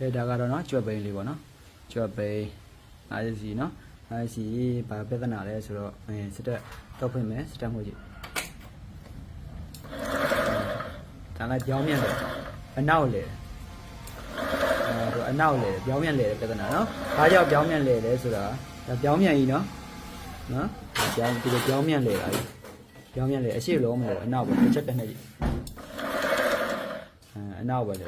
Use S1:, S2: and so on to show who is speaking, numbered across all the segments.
S1: အဲဒါကတော့နော်ကြွက်ပိန်လေးပေါ့နော်ကြွက်ပိန်အားစီနော်အားစီဘာပြဿနာလဲဆိုတော့အဲစစ်တက်တော့ဖွင့်မယ်စစ်တက်မှုကြည့်ဒါလိုက်ပြောင်းမြန်တယ်အနောက်လေအဲသူအနောက်လေပြောင်းမြန်လေပြဿနာနော်ဘာကြောင့်ပြောင်းမြန်လေလဲဆိုတာဒါပြောင်းမြန်ကြီးနော်နော်ပြောင်းဒီလိုပြောင်းမြန်လေတာလေပြောင်းမြန်လေအရှိလုံးမလို့အနောက်ပဲတစ်ချက်တစ်နှစ်ကြည့်အဲအနောက်ပဲလေ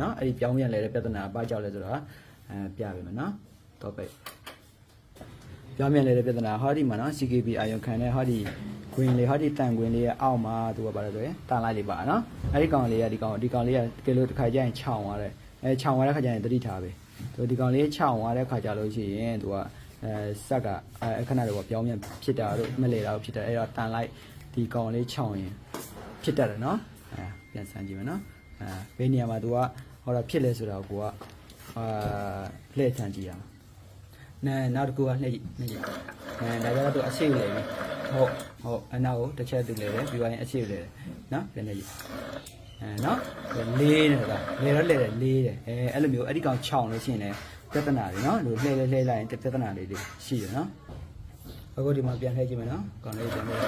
S1: နော်အဲ့ဒီပြောင်းပြန်လဲတဲ့ပြဿနာဘာကြောင့်လဲဆိုတော့အဲပြပေးမယ်နော်တော့ပိတ်ပြောင်းပြန်လဲတဲ့ပြဿနာဟောဒီမှာနော် CKB အာယုံခံတဲ့ဟောဒီ green လေးဟောဒီတန် green လေးရဲ့အောက်မှာသူကဘာလဲဆိုရင်တန်လိုက်လေးပါနော်အဲ့ဒီကောင်လေးကဒီကောင်ဒီကောင်လေးကကဲလို့တစ်ခါကျရင်ခြောင်သွားတယ်အဲခြောင်သွားတဲ့ခါကျရင်တတိထားပဲသူဒီကောင်လေးခြောင်သွားတဲ့ခါကျလို့ရှိရင်သူကအဲစက်ကအဲအခဏတော့ပြောင်းပြန်ဖြစ်တာတို့မလဲတာတို့ဖြစ်တယ်အဲ့တော့တန်လိုက်ဒီကောင်လေးခြောင်ရင်ဖြစ်တတ်တယ်နော်အဲပြန်ဆန်းကြည့်မယ်နော် အဲဘယ်နေရာမှာသူကဟောတာဖြစ်လဲဆိုတော့ကိုကအာလှည့်ဆန်းကြည့်ရမှာနဲနောက်တစ်ခုကလှည့်ကြည့်လှည့်ကြည့်အဲဒါကြတော့သူအရှိလေပြီဟုတ်ဟုတ်အနောက်ကိုတစ်ချက်သူလေတယ်ပြီးသွားရင်အရှိလေတယ်နော်ပြန်လှည့်ကြည့်အဲနော်လေးတယ်ကွာလေတော့လေတယ်လေးတယ်အဲအဲ့လိုမျိုးအဲ့ဒီကောင်ခြောင်လို့ရှိရင်လည်းပြဿနာတွေနော်လို့လှည့်လှည့်လှည့်လိုက်ရင်ပြဿနာလေးတွေရှိတယ်နော်အခုဒီမှာပြန်လှည့်ကြည့်မယ်နော်ကောင်လေးပြန်လှည့်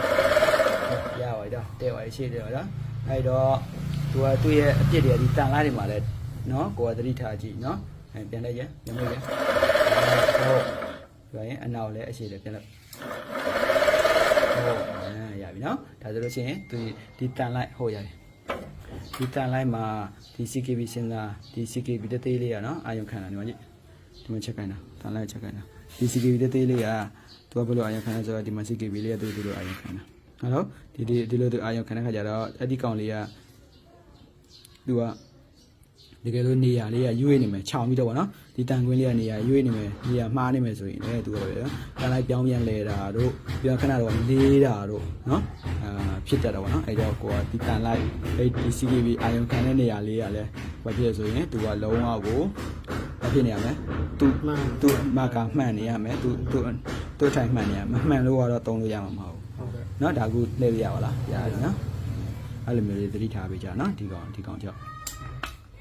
S1: ရပါတော့တဲ့ပါရှိတယ်နော် အဲ့တော့သူကသူ့ရဲ့အပြစ်တွေကဒီတန်လားတွေမှာလဲနော်ကိုယ်ကသတိထားကြည့်နော်အဲပြန်လှည့်ကြပြန်လှည့်ကြဟုတ်ပြောရင်အနောက်လည်းအရှိလည်းပြန်လှည့်ဟုတ်အဲရပြီနော်ဒါဆိုလို့ရှိရင်သူဒီတန်လိုက်ဟုတ်ရတယ်ဒီတန်လိုက်မှာဒီ CKB စင်တာဒီ CKB တသေးလေးရနော်အာယုံခံတာဒီမှာကြည့်ဒီမှာချက်ခိုင်းတာတန်လိုက်ချက်ခိုင်းတာဒီ CKB တသေးလေးကသူကဘယ်လိုအာယုံခံလဲဆိုတော့ဒီမှာ CKB လေးကသူသူလိုအာယုံခံတာ ဟုတ်လို့ဒီဒီဒီလိုသူအာယုံခံတဲ့ခါကျတော့အဲ့ဒီကောင်လေးကသူကတကယ်လို့နေရာလေးကရွေးနေမယ်ခြောင်ပြီးတော့ဗောနော်ဒီတန်ကွင်းလေးကနေရာရွေးနေမယ်နေရာမှားနေမယ်ဆိုရင်လည်းသူကပဲနော်တန်လိုက်ပြောင်းပြန်လဲတာတို့ပြီးတော့ခဏတော့လေးတာတို့နော်အာဖြစ်တတ်တော့ဗောနော်အဲ့တော့ကိုကဒီတန်လိုက်အဲ့ဒီ CKB အာယုံခံတဲ့နေရာလေးကလည်းဘာဖြစ်လဲဆိုရင်သူကလုံးဝကိုဘာဖြစ်နေရမလဲသူမှန်သူမာကာမှန်နေရမယ်သူသူသူထိုင်မှန်နေရမမှန်လို့ကတော့တုံးလို့ရမှာမဟုတ်ဘူး
S2: ဟုတ်ကဲ့
S1: เนาะဒါကူလှည့်ပြရပါလားရတယ်နော်အဲ့လိုမျိုးလေးသတိထားပေးကြနော်ဒီကောင်ဒီကောင်ကြောင့်